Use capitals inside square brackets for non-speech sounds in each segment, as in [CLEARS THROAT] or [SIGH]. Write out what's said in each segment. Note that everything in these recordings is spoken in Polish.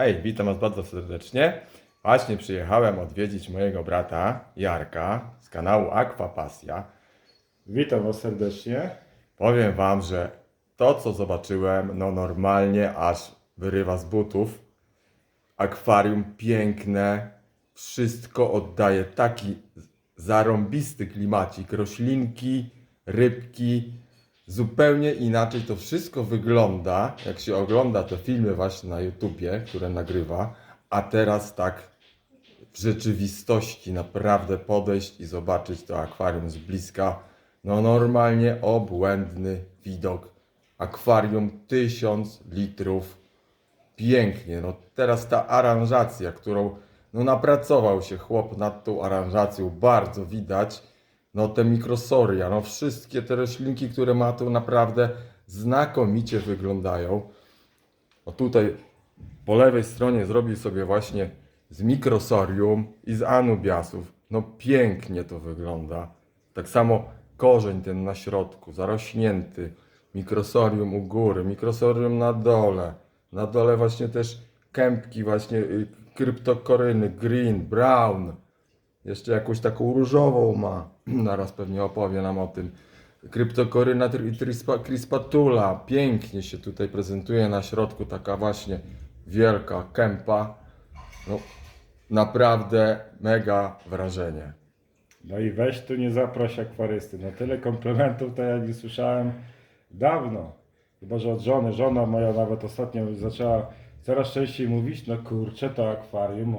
Hej, witam Was bardzo serdecznie. Właśnie przyjechałem odwiedzić mojego brata Jarka z kanału Aquapasja. Witam Was serdecznie. Powiem Wam, że to co zobaczyłem, no normalnie aż wyrywa z butów. Akwarium piękne, wszystko oddaje taki zarąbisty klimacik, roślinki, rybki. Zupełnie inaczej to wszystko wygląda, jak się ogląda te filmy właśnie na YouTubie, które nagrywa, a teraz tak w rzeczywistości naprawdę podejść i zobaczyć to akwarium z bliska. No normalnie obłędny widok. Akwarium 1000 litrów. Pięknie. No teraz ta aranżacja, którą no napracował się chłop nad tą aranżacją, bardzo widać. No te mikrosoria, no wszystkie te roślinki, które ma tu naprawdę znakomicie wyglądają. O tutaj po lewej stronie zrobił sobie właśnie z mikrosorium i z anubiasów. No pięknie to wygląda. Tak samo korzeń ten na środku, zarośnięty. Mikrosorium u góry, mikrosorium na dole. Na dole właśnie też kępki właśnie y, kryptokoryny, green, brown. Jeszcze jakąś taką różową ma. [CLEARS THROAT] Zaraz pewnie opowie nam o tym. Kryptokoryna crispatula. Pięknie się tutaj prezentuje na środku. Taka właśnie wielka kępa. No, naprawdę mega wrażenie. No i weź tu nie zaproś akwarysty. No tyle komplementów to ja nie słyszałem dawno. Chyba, że od żony. Żona moja nawet ostatnio zaczęła coraz częściej mówić, no kurczę, to akwarium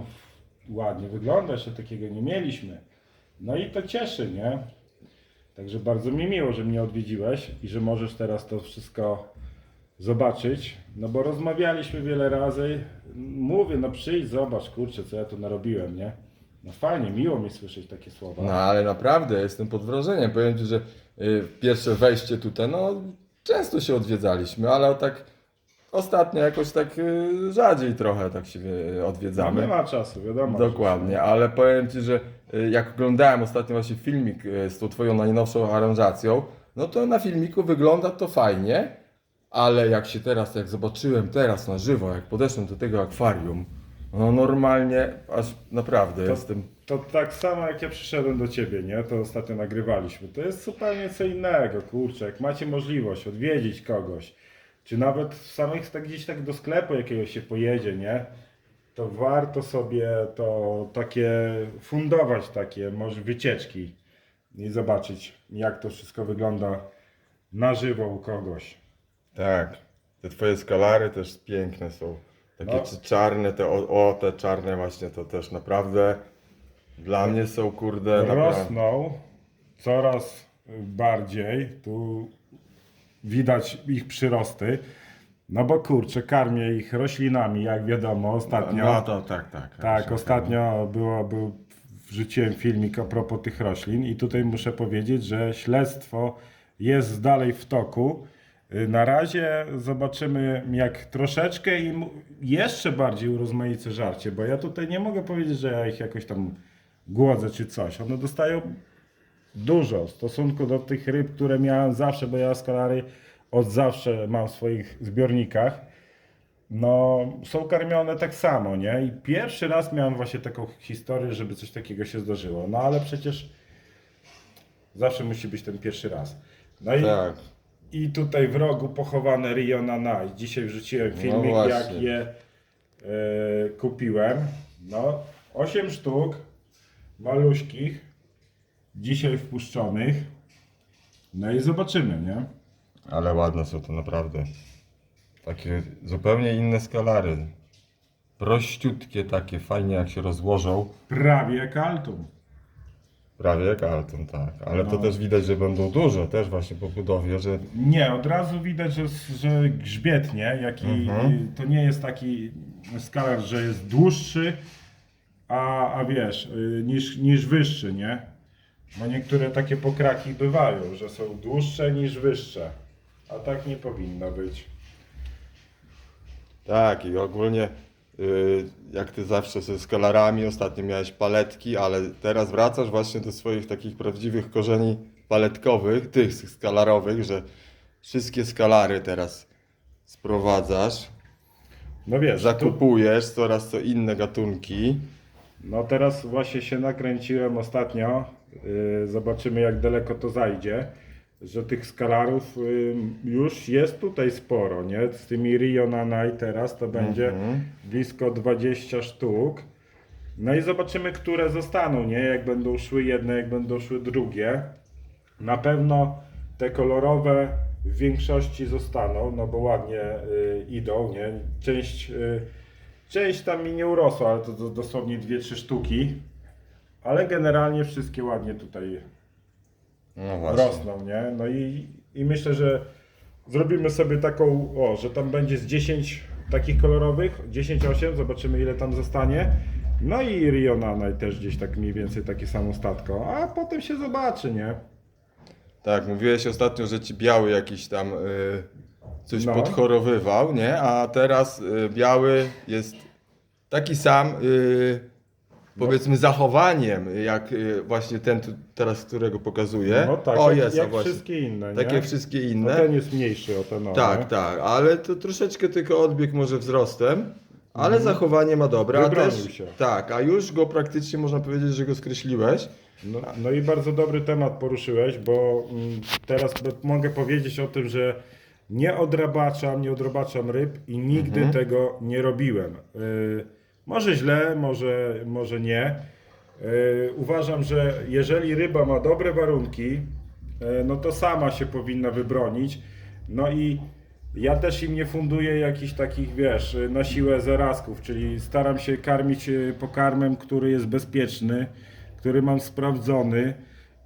ładnie wygląda, jeszcze takiego nie mieliśmy. No i to cieszy, nie? Także bardzo mi miło, że mnie odwiedziłeś i że możesz teraz to wszystko zobaczyć. No bo rozmawialiśmy wiele razy. Mówię, no przyjdź, zobacz, kurczę, co ja tu narobiłem, nie? No fajnie, miło mi słyszeć takie słowa. No ale naprawdę jestem pod wrażeniem. Powiem Ci, że y, pierwsze wejście tutaj, no często się odwiedzaliśmy, ale tak ostatnio jakoś tak y, rzadziej trochę tak się y, No, odwiedzamy. nie ma czasu, wiadomo. Dokładnie, ale powiem Ci, że y, jak oglądałem ostatnio właśnie filmik y, z tą Twoją najnowszą aranżacją, no to na filmiku wygląda to fajnie, ale jak się teraz, jak zobaczyłem teraz na żywo, jak podeszłem do tego akwarium, no normalnie, aż naprawdę To- jestem To tak samo jak ja przyszedłem do ciebie, nie? To ostatnio nagrywaliśmy. To jest zupełnie co innego, kurczę. Jak macie możliwość odwiedzić kogoś, czy nawet w samych tak gdzieś tak do sklepu jakiegoś się pojedzie, nie? To warto sobie to takie fundować takie, może wycieczki i zobaczyć jak to wszystko wygląda na żywo u kogoś. Tak, te twoje skalary też piękne są. Takie No. czy- czarne, te o, o, te czarne właśnie to też naprawdę dla mnie są kurde naprawdę. Rosną coraz bardziej. Tu widać ich przyrosty. No bo kurczę, karmię ich roślinami, jak wiadomo, ostatnio. No to tak, tak. tak, ostatnio było, był, wrzuciłem filmik a propos tych roślin i tutaj muszę powiedzieć, że śledztwo jest dalej w toku. Y, Na razie zobaczymy jak troszeczkę im jeszcze bardziej urozmaicę żarcie, bo ja tutaj nie mogę powiedzieć, że ja ich jakoś tam głodzę czy coś. One dostają dużo w stosunku do tych ryb, które miałem zawsze, bo ja skalary od zawsze mam w swoich zbiornikach. No, są karmione tak samo, nie? I pierwszy raz miałem właśnie taką historię, żeby coś takiego się zdarzyło. No ale przecież zawsze musi być ten pierwszy raz. No i, Tak. i tutaj w rogu pochowane Rio Nanai. Dzisiaj wrzuciłem filmik, No jak właśnie. je e, kupiłem. No, 8 sztuk maluśkich, dzisiaj wpuszczonych. No i zobaczymy, nie? Ale ładne są to naprawdę. Takie zupełnie inne skalary. Prościutkie takie, fajnie jak się rozłożą. Prawie jak Altum. Prawie jak Alton, tak. Ale to No. też widać, że będą duże też właśnie po budowie, że Nie, od razu widać, że, że grzbietnie, jaki, Mhm. to nie jest taki skalar, że jest dłuższy, a, a wiesz, y, niż, niż wyższy, nie? Bo niektóre takie pokraki bywają, że są dłuższe niż wyższe, a tak nie powinno być. Tak, i ogólnie y, jak ty zawsze ze skalarami, ostatnio miałeś paletki, ale teraz wracasz właśnie do swoich takich prawdziwych korzeni paletkowych, tych skalarowych, że wszystkie skalary teraz sprowadzasz. No wiesz, tu, zakupujesz coraz to inne gatunki. no teraz właśnie się nakręciłem ostatnio. Yy, zobaczymy jak daleko to zajdzie. Że tych skalarów yy, już jest tutaj sporo, nie? Z tymi Rio Nanai teraz to będzie Mhm. blisko 20 sztuk. No i zobaczymy, które zostaną, nie? Jak będą szły jedne, jak będą szły drugie. Na pewno te kolorowe w większości zostaną, no bo ładnie y, idą, nie? Część, y, część tam mi nie urosła, ale to, to dosłownie 2-3 sztuki. Ale generalnie wszystkie ładnie tutaj No właśnie. rosną, nie? No i, i myślę, że zrobimy sobie taką, o, że tam będzie z 10 takich kolorowych, 10-8, zobaczymy ile tam zostanie. No i Rio Nanai też gdzieś tak mniej więcej takie samo statko, a potem się zobaczy, nie? Tak, mówiłeś ostatnio, że ci biały jakiś tam y, coś No. podchorowywał, nie? A teraz y, biały jest taki sam, y, powiedzmy, zachowaniem, jak y, właśnie ten tu, teraz, którego pokazuję. No tak, o, jak, jest, jak właśnie. wszystkie inne, nie? jak wszystkie No inne. ten jest mniejszy o ten, no, tak, nie? tak, ale to troszeczkę tylko odbieg może wzrostem, ale zachowanie ma dobre. A Mhm. Wybronił też, się. Tak, a już go praktycznie można powiedzieć, że go skreśliłeś. No, no i bardzo dobry temat poruszyłeś, bo mm, teraz b- mogę powiedzieć o tym, że nie odrabaczam, nie odrabaczam ryb i nigdy tego nie robiłem. Y, może źle, może, może nie. Y, uważam, że jeżeli ryba ma dobre warunki, y, no to sama się powinna wybronić. No i ja też im nie funduję jakichś takich, wiesz, na siłę zarazków, czyli staram się karmić y, pokarmem, który jest bezpieczny, który mam sprawdzony.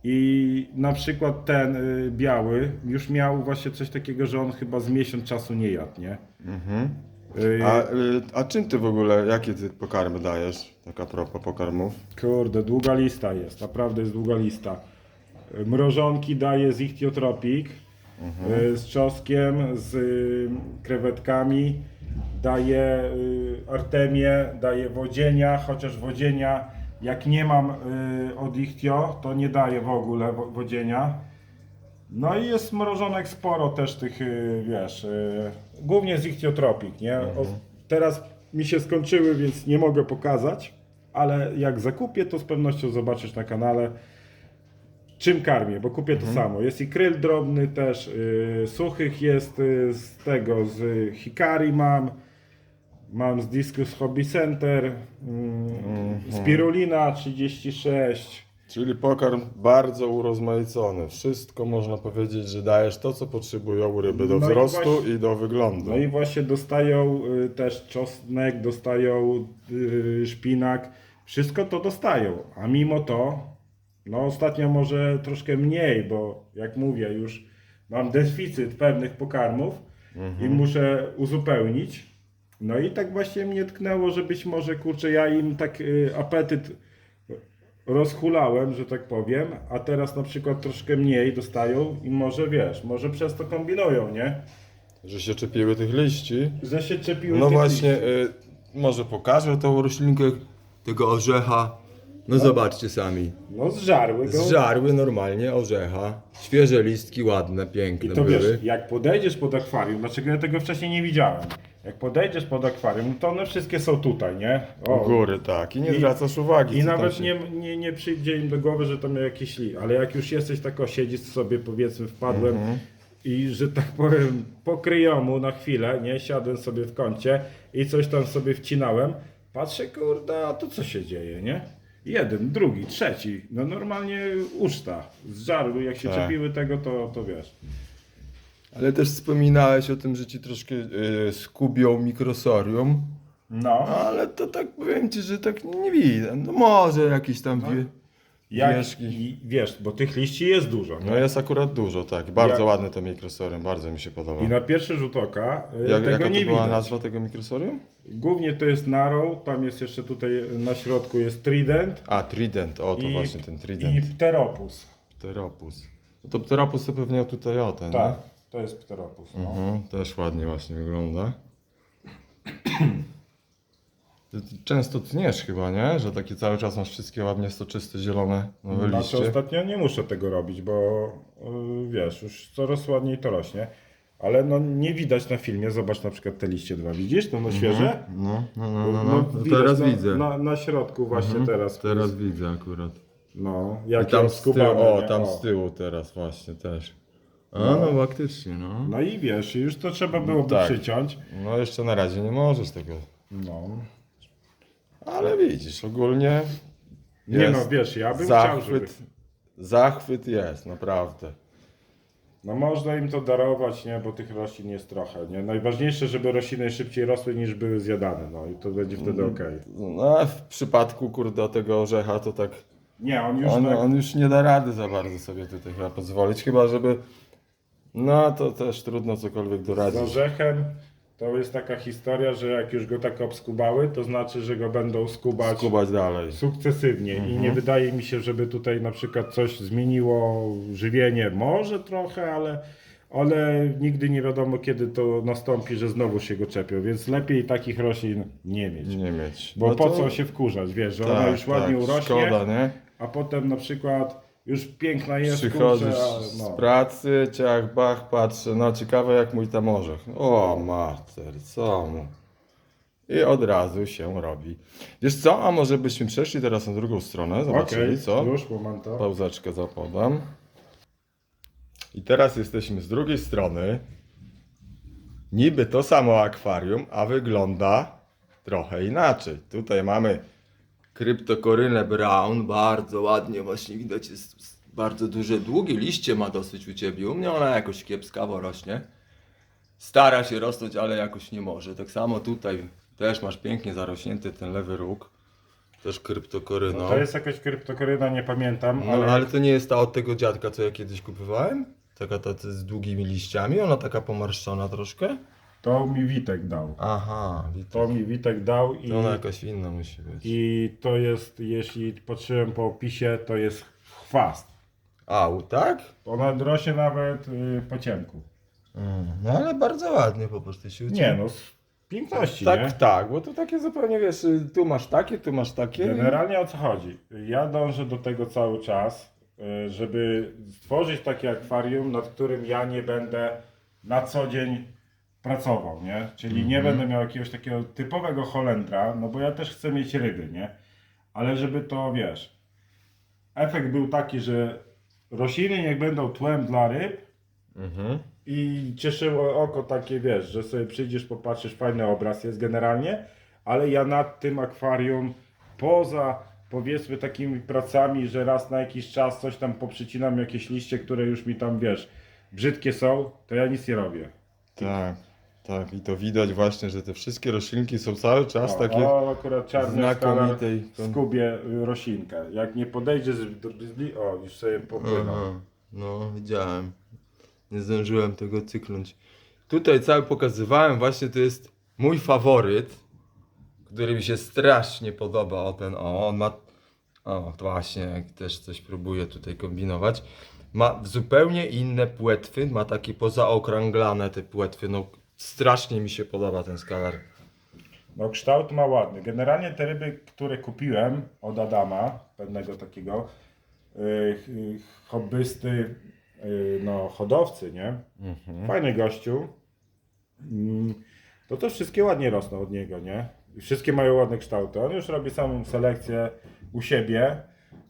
I na przykład ten biały już miał właśnie coś takiego, że on chyba z miesiąc czasu nie jadł, nie? Y, A, y, a czym ty w ogóle, jakie ty pokarmy dajesz? Tak a propos pokarmów. Kurde, długa lista jest, naprawdę jest długa lista. Y, Mrożonki daję z Ichthyotropic, y, z czosnkiem, z y, krewetkami, daję y, artemię, daję wodzienia, chociaż wodzienia jak nie mam y, od Ichtio, to nie daję w ogóle wo- wodzienia. No i jest mrożonek sporo też tych, y, wiesz, y, głównie z Ichthyotropic, nie? O, teraz mi się skończyły, więc nie mogę pokazać, ale jak zakupię, to z pewnością zobaczysz na kanale, czym karmię, bo kupię to samo. Jest i kryl drobny też, y, suchych jest y, z tego, z Hikari mam, mam z Discus Hobby Center, mm, Spirulina 36, Czyli pokarm bardzo urozmaicony. Wszystko można powiedzieć, że dajesz to, co potrzebują ryby do No i wzrostu właśnie- i do wyglądu. No i właśnie dostają y, też czosnek, dostają y, szpinak, wszystko to dostają, a mimo to, no ostatnio może troszkę mniej, bo jak mówię, już mam deficyt pewnych pokarmów i muszę uzupełnić. No i tak właśnie mnie tknęło, że być może kurczę, ja im tak y, apetyt rozhulałem, że tak powiem, a teraz na przykład troszkę mniej dostają i może wiesz, może przez to kombinują, nie? Że się czepiły tych liści. Że się czepiły No tych właśnie, liści. y, może pokażę tą roślinkę tego orzecha. No zobaczcie sami. No zżarły go. Zżarły normalnie orzecha. Świeże listki, ładne, I piękne to były. wiesz, jak podejdziesz pod akwarium, dlaczego ja tego wcześniej nie widziałem? Jak podejdziesz pod akwarium, to one wszystkie są tutaj, nie? U góry, tak. I nie I- zwracasz uwagi. I co tam nawet się- nie, nie, nie przyjdzie im do głowy, że to miał jakieś li. Ale jak już jesteś tako siedzisz sobie, powiedzmy, wpadłem Mhm. i że tak powiem, po kryjomu na chwilę, nie? Siadłem sobie w kącie i coś tam sobie wcinałem. Patrzę, kurde, a tu co się dzieje, nie? Jeden, drugi, trzeci. No normalnie uczta. Z żaru, jak się Tak. czepiły tego, to, to wiesz. Ale też wspominałeś o tym, że ci troszkę y, skubią mikrosorium. No. Ale to tak powiem ci, że tak nie widzę. No może jakieś tam wie, Jak, i, wiesz, bo tych liści jest dużo. No jest akurat dużo, tak. Bardzo Jak- ładne to mikrosorium, bardzo mi się podoba. I na pierwszy rzut oka y, Jak, tego jaka nie to była widać. nazwa tego mikrosorium? Głównie to jest Narrow, tam jest jeszcze tutaj na środku jest Trident A, Trident, o to i, właśnie ten i Trident. Pteropus. Pteropus. No to Pteropus to pewnie tutaj o ten, Tak, to jest Pteropus. No. Mhm, też ładnie właśnie wygląda. Ty Często tniesz chyba, nie? Że takie cały czas masz wszystkie ładnie soczyste, zielone, nowe Znaczy liście. ostatnio nie muszę tego robić, bo y, wiesz, już coraz ładniej to rośnie. Ale no nie widać na filmie, zobacz na przykład te liście dwa, widzisz? To no świeże? No, no, no, no, no. no widać teraz na, widzę. Na, na środku właśnie Mhm. teraz. Teraz widzę akurat. No, I jak tam z tyłu, skubane, o, nie? tam z tyłu teraz właśnie też. A, no, faktycznie, no. No i wiesz, już to trzeba byłoby Tak. przyciąć. No jeszcze na razie nie możesz tego. No. Ale widzisz, ogólnie Nie jest no, wiesz, ja bym chciał, żeby... zachwyt. Zachwyt jest, naprawdę. No można im to darować, nie, bo tych roślin jest trochę, nie. Najważniejsze, żeby rośliny szybciej rosły niż były zjadane, no i to będzie wtedy Mhm. okej. No w przypadku kurde tego orzecha to tak Nie, on już on, tak... on już nie da rady za bardzo sobie tutaj chyba pozwolić, chyba żeby no to też trudno cokolwiek Z doradzić. orzechem to jest taka historia, że jak już go tak obskubały, to znaczy, że go będą skubać Skubać dalej. sukcesywnie i Mhm. nie wydaje mi się, żeby tutaj na przykład coś zmieniło żywienie. Może trochę, ale, ale nigdy nie wiadomo kiedy to nastąpi, że znowu się go czepią, więc lepiej takich roślin nie mieć. Nie mieć. Bo No po to- co się wkurzać, wiesz, że tak, ona już ładnie tak, urośnie, Szkoda, nie? a potem na przykład już piękna jest, Przychodzisz kurczę, z no. pracy, ciach, bach, patrzę, no ciekawe jak mój tam orzech. O mater, co mu? I od razu się robi. Wiesz co, a może byśmy przeszli teraz na drugą stronę, zobaczyli Okej, co? już, momento. Pauzeczkę zapodam. I teraz jesteśmy z drugiej strony. Niby to samo akwarium, a wygląda trochę inaczej. Tutaj mamy kryptokorynę brown, bardzo ładnie właśnie widać, jest bardzo duże, długie liście ma dosyć u Ciebie. U mnie ona jakoś kiepskawo rośnie. Stara się rosnąć, ale jakoś nie może. Tak samo tutaj też masz pięknie zarośnięty ten lewy róg. Też kryptokoryną. No, to jest jakaś kryptokoryna, nie pamiętam, No, ale, ale... to nie jest ta od tego dziadka, co ja kiedyś kupowałem? Taka ta z długimi liściami, ona taka pomarszczona troszkę? To mi Witek dał. Aha. To mi Witek dał i, To ona jakaś inna musi być. i to jest, jeśli patrzyłem po opisie, to jest chwast. A, u- tak? Ona rośnie nawet y, po ciemku. Mm, no ale bardzo ładnie po prostu się ucięło. Nie no, z piękności, Tak, nie? tak, bo to takie zupełnie wiesz, y, tu masz takie, tu masz takie. Generalnie o co chodzi? Ja dążę do tego cały czas, y, żeby stworzyć takie akwarium, nad którym ja nie będę na co dzień pracował, nie? Czyli nie Mhm. będę miał jakiegoś takiego typowego Holendra, no bo ja też chcę mieć ryby, nie? Ale żeby to, wiesz, efekt był taki, że rośliny niech będą tłem dla ryb Mhm. i cieszyło oko takie, wiesz, że sobie przyjdziesz, popatrzysz, fajny obraz jest generalnie, ale ja nad tym akwarium, poza powiedzmy takimi pracami, że raz na jakiś czas coś tam poprzycinam, jakieś liście, które już mi tam, wiesz, brzydkie są, to ja nic nie robię. Tak, tak. I to widać właśnie, że te wszystkie roślinki są cały czas takie o akurat czarny znakomitej. skubie roślinkę. Jak nie podejdzie z, z bli- o, już sobie popłynął. Aha, no widziałem. Nie zdążyłem tego cyknąć. Tutaj cały pokazywałem, właśnie to jest mój faworyt, który mi się strasznie podoba. O ten, o, on ma. O, to właśnie, jak też coś próbuję tutaj kombinować. Ma zupełnie inne płetwy, ma takie pozaokrąglane te płetwy. No, strasznie mi się podoba ten skalar. No kształt ma ładny. Generalnie te ryby, które kupiłem od Adama, pewnego takiego y, y, hobbysty, y, no hodowcy, nie? Fajny gościu. Mm, To też wszystkie ładnie rosną od niego, nie? I wszystkie mają ładne kształty. On już robi samą selekcję u siebie.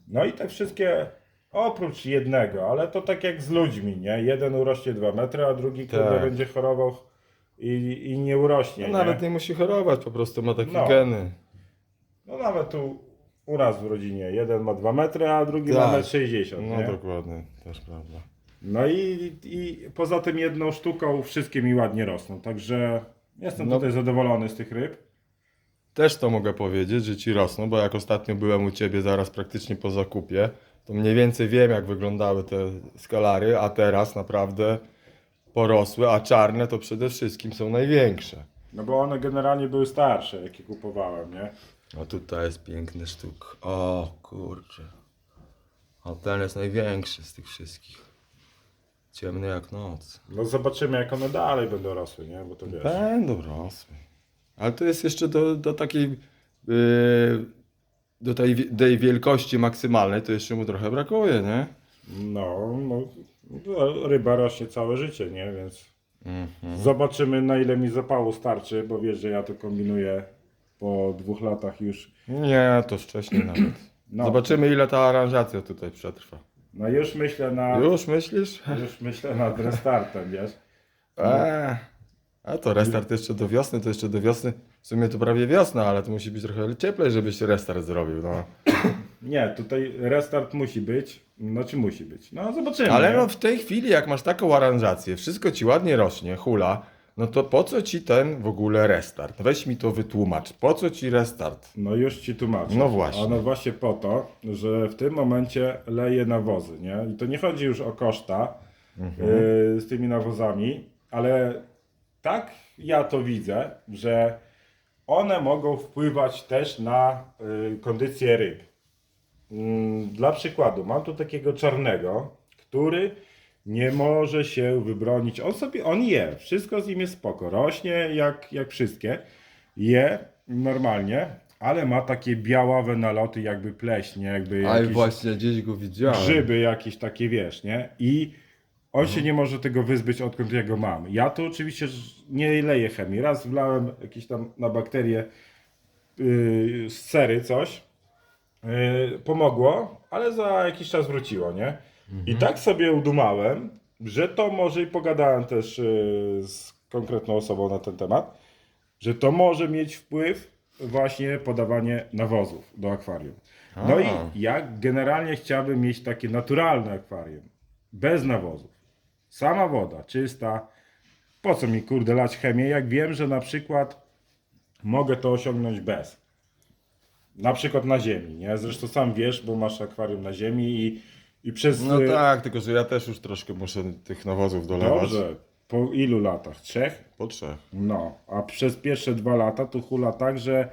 No i te wszystkie oprócz jednego, ale to tak jak z ludźmi, nie? Jeden urośnie 2 metry, a drugi kurde Tak. będzie chorował i, i nie urośnie. No, nawet nie musi chorować, po prostu ma takie No. geny. No nawet tu u nas w rodzinie. Jeden ma 2 metry, a drugi Tak. ma 1,60 m. No nie? dokładnie, też prawda. No i, i poza tym jedną sztuką wszystkie mi ładnie rosną. Także jestem No. tutaj zadowolony z tych ryb. Też to mogę powiedzieć, że ci rosną, bo jak ostatnio byłem u ciebie zaraz praktycznie po zakupie, to mniej więcej wiem jak wyglądały te skalary, a teraz naprawdę porosły, a czarne to przede wszystkim są największe. No bo one generalnie były starsze, jakie kupowałem, nie? O tutaj jest piękny sztuk. O kurczę. O ten jest największy z tych wszystkich. Ciemny jak noc. No zobaczymy jak one dalej będą rosły, nie? Bo to wiesz. Będą rosły. Ale to jest jeszcze do, do takiej yy, do tej, tej wielkości maksymalnej, to jeszcze mu trochę brakuje, nie? No, no, no, ryba rośnie całe życie, nie? Więc Mhm. Zobaczymy na ile mi zapału starczy, bo wiesz, że ja to kombinuję po dwóch latach już. Nie, to wcześniej nawet. [CLEARS THROAT] No. Zobaczymy ile ta aranżacja tutaj przetrwa. No już myślę na, Już myślisz? już myślę nad restartem, wiesz. Eee, a to restart jeszcze do wiosny, to jeszcze do wiosny. W sumie to prawie wiosna, ale to musi być trochę cieplej, żebyś restart zrobił. No. Nie, tutaj restart musi być. No czy musi być? No zobaczymy. Ale nie? no w tej chwili, jak masz taką aranżację, wszystko ci ładnie rośnie, hula, no to po co ci ten w ogóle restart? Weź mi to wytłumacz. Po co ci restart? No już ci tłumaczę. No właśnie. A no właśnie po to, że w tym momencie leje nawozy, nie? I to nie chodzi już o koszta Mhm. y, z tymi nawozami, ale tak ja to widzę, że one mogą wpływać też na y, kondycję ryb. Mm, Dla przykładu, mam tu takiego czarnego, który nie może się wybronić. On sobie, on je, wszystko z nim jest spoko, rośnie jak, jak wszystkie, je normalnie, ale ma takie białawe naloty, jakby pleśnie, jakby jakieś gdzieś go widziałem. grzyby jakieś takie, wiesz, nie? I on się nie może tego wyzbyć, odkąd ja go mam. Ja to oczywiście nie leję chemii. Raz wlałem jakieś tam na bakterie yy, z sery coś. Yy, pomogło, ale za jakiś czas wróciło, nie? I tak sobie udumałem, że to może i pogadałem też yy, z konkretną osobą na ten temat, że to może mieć wpływ właśnie podawanie nawozów do akwarium. No A. i ja generalnie chciałbym mieć takie naturalne akwarium, bez nawozów. Sama woda, czysta. Po co mi kurde lać chemię, jak wiem, że na przykład mogę to osiągnąć bez. Na przykład na ziemi, nie? Zresztą sam wiesz, bo masz akwarium na ziemi i, i przez... No y, tak, tylko że ja też już troszkę muszę tych nawozów dolewać. Dobrze, po ilu latach? Trzech? Po trzech. No, a przez pierwsze dwa lata to hula tak, że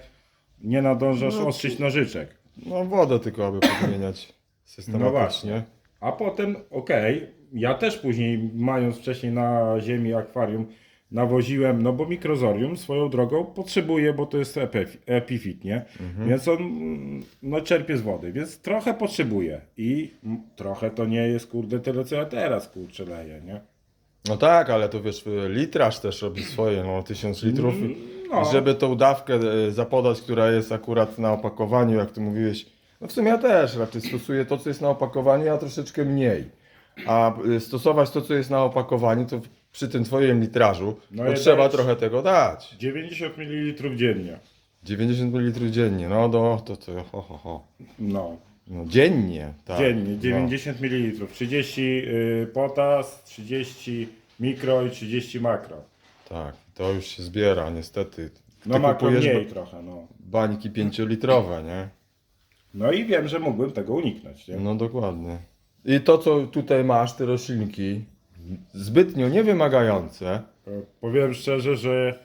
nie nadążasz No, ostrzyć nożyczek. No wodę tylko, aby podmieniać No systematycznie. właśnie. A potem, okej, ja też później, mając wcześniej na ziemi akwarium, nawoziłem, no bo mikrozorium swoją drogą potrzebuje, bo to jest epi- epifit, nie? Więc on mm, no, czerpie z wody, więc trochę potrzebuje. I mm, trochę to nie jest, kurde, tyle co ja teraz, kurczę, leję, nie? No tak, ale to wiesz, litraż też robi swoje, no tysiąc litrów. I- no. Żeby tą dawkę e, zapodać, która jest akurat na opakowaniu, jak ty mówiłeś, no w sumie ja też raczej stosuję to, co jest na opakowaniu, a troszeczkę mniej. A e, stosować to, co jest na opakowaniu, to przy tym twoim litrażu, No to trzeba trochę tego dać. 90 ml dziennie. 90 ml dziennie, no do, to, to ho, ho, ho. No, No, dziennie, tak. dziennie, No. 90 ml. 30 y, potas, 30 mikro i 30 makro. Tak, to już się zbiera, niestety. No Ty makro mniej trochę, no. bańki pięciolitrowe, nie? No i wiem, że mógłbym tego uniknąć, nie? No dokładnie. I to, co tutaj masz, te roślinki, zbytnio niewymagające. E, Powiem szczerze, że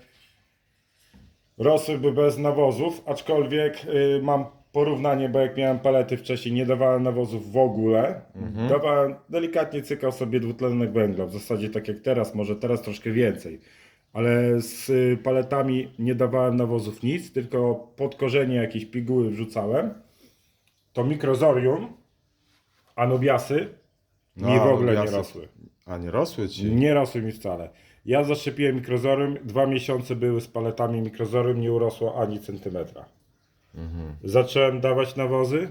rosłyby bez nawozów, aczkolwiek y, mam porównanie, bo jak miałem palety wcześniej, nie dawałem nawozów w ogóle. Dawałem, delikatnie cykał sobie dwutlenek węgla, w zasadzie tak jak teraz, może teraz troszkę więcej. Ale z y, paletami nie dawałem nawozów nic, tylko pod korzenie jakieś piguły wrzucałem. To mikrozorium, anubiasy mi No, w ogóle nie anubiasy. rosły. A nie rosły ci? Nie rosły mi wcale. Ja zaszczepiłem mikrozorium, dwa miesiące były z paletami mikrozorium, nie urosło ani centymetra. Zacząłem dawać nawozy.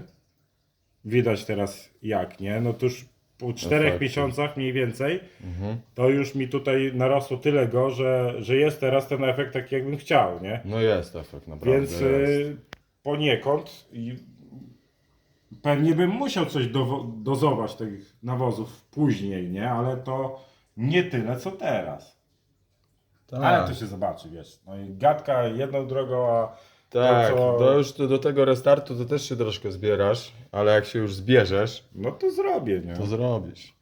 Widać teraz jak, nie? No to już po czterech Efekty. miesiącach mniej więcej, to już mi tutaj narosło tyle go, że, że jest teraz ten efekt taki jakbym chciał, nie? No jest efekt, naprawdę Więc jest. y, poniekąd i pewnie bym musiał coś dowo- dozować tych nawozów później, nie? Ale to nie tyle co teraz. Tak, Ale to się zobaczy, wiesz. No i gadka jedną drogą, a tak. to, co- to już do, do tego restartu to też się troszkę zbierasz, ale jak się już zbierzesz, no to zrobię, nie? to zrobisz.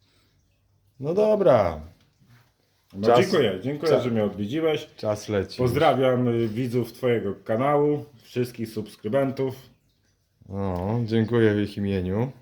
No dobra, No czas- dziękuję, dziękuję, czas- że mnie odwiedziłeś. czas leci. Pozdrawiam y, widzów twojego kanału, wszystkich subskrybentów. No, dziękuję w ich imieniu.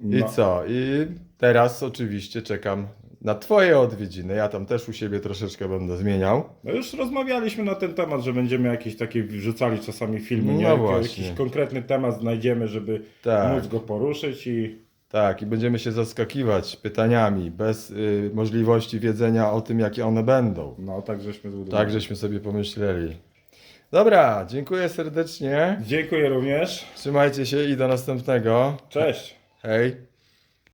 I No. co? I teraz oczywiście czekam na Twoje odwiedziny. Ja tam też u siebie troszeczkę będę zmieniał. No już rozmawialiśmy na ten temat, że będziemy jakieś takie wrzucali czasami filmy, No nie? Jak- właśnie. Jakiś konkretny temat znajdziemy, żeby Tak. móc go poruszyć i Tak, i będziemy się zaskakiwać pytaniami, bez y, możliwości wiedzenia o tym, jakie one będą. No, tak żeśmy zbudowali. Tak żeśmy sobie pomyśleli. Dobra, dziękuję serdecznie. Dziękuję również. Trzymajcie się i do następnego. Cześć. Hej.